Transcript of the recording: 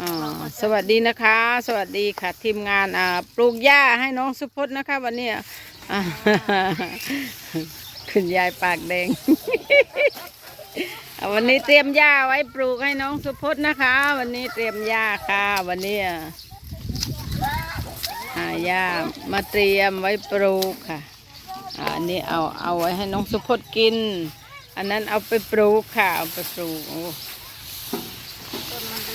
อ่าสวัสดีนะคะ สวัสดีค่ะ ทีมงานอ่าปลูกหญ้าให้น้องสุพจน์นะคะ วันนี้อ่าคุณยายปากแดง วันนี้เตรียมหญ้าไว้ปลูกให้น้องสุพจน์นะคะ วันนี้เตรียมหญ้าค่ะ วันนี้หาหญ้ามาเตรียมไว้ปลูกค่ะอันนี้เอาเอาไว้ให้น้องสุพจน์กิน อันนั้นเอาไปปลูกค่ะเอาไปปลูกโอ้